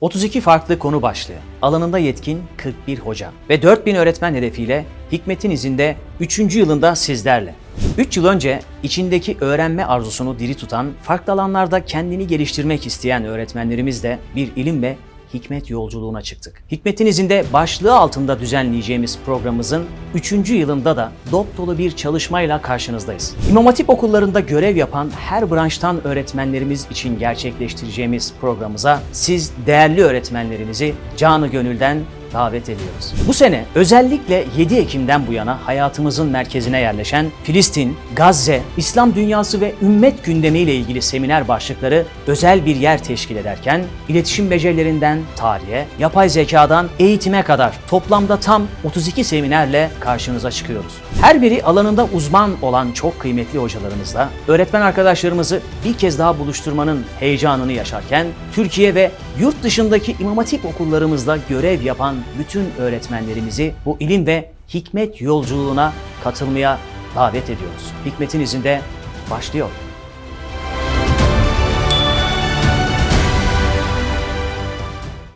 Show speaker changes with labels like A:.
A: 32 farklı konu başlığı, alanında yetkin 41 hoca ve 4000 öğretmen hedefiyle Hikmet'in izinde 3. yılında sizlerle. 3 yıl önce içindeki öğrenme arzusunu diri tutan, farklı alanlarda kendini geliştirmek isteyen öğretmenlerimizle bir ilim ve hikmet yolculuğuna çıktık. Hikmetin izinde başlığı altında düzenleyeceğimiz programımızın 3. yılında da dop dolu bir çalışmayla karşınızdayız. İmam Hatip okullarında görev yapan her branştan öğretmenlerimiz için gerçekleştireceğimiz programımıza siz değerli öğretmenlerimizi canı gönülden davet ediyoruz. Bu sene özellikle 7 Ekim'den bu yana hayatımızın merkezine yerleşen Filistin, Gazze, İslam dünyası ve ümmet gündemiyle ilgili seminer başlıkları özel bir yer teşkil ederken iletişim becerilerinden tarihe, yapay zekadan eğitime kadar toplamda tam 32 seminerle karşınıza çıkıyoruz. Her biri alanında uzman olan çok kıymetli hocalarımızla öğretmen arkadaşlarımızı bir kez daha buluşturmanın heyecanını yaşarken Türkiye ve yurt dışındaki İmam Hatip okullarımızda görev yapan bütün öğretmenlerimizi bu ilim ve hikmet yolculuğuna katılmaya davet ediyoruz. Hikmetin izinde başlıyor.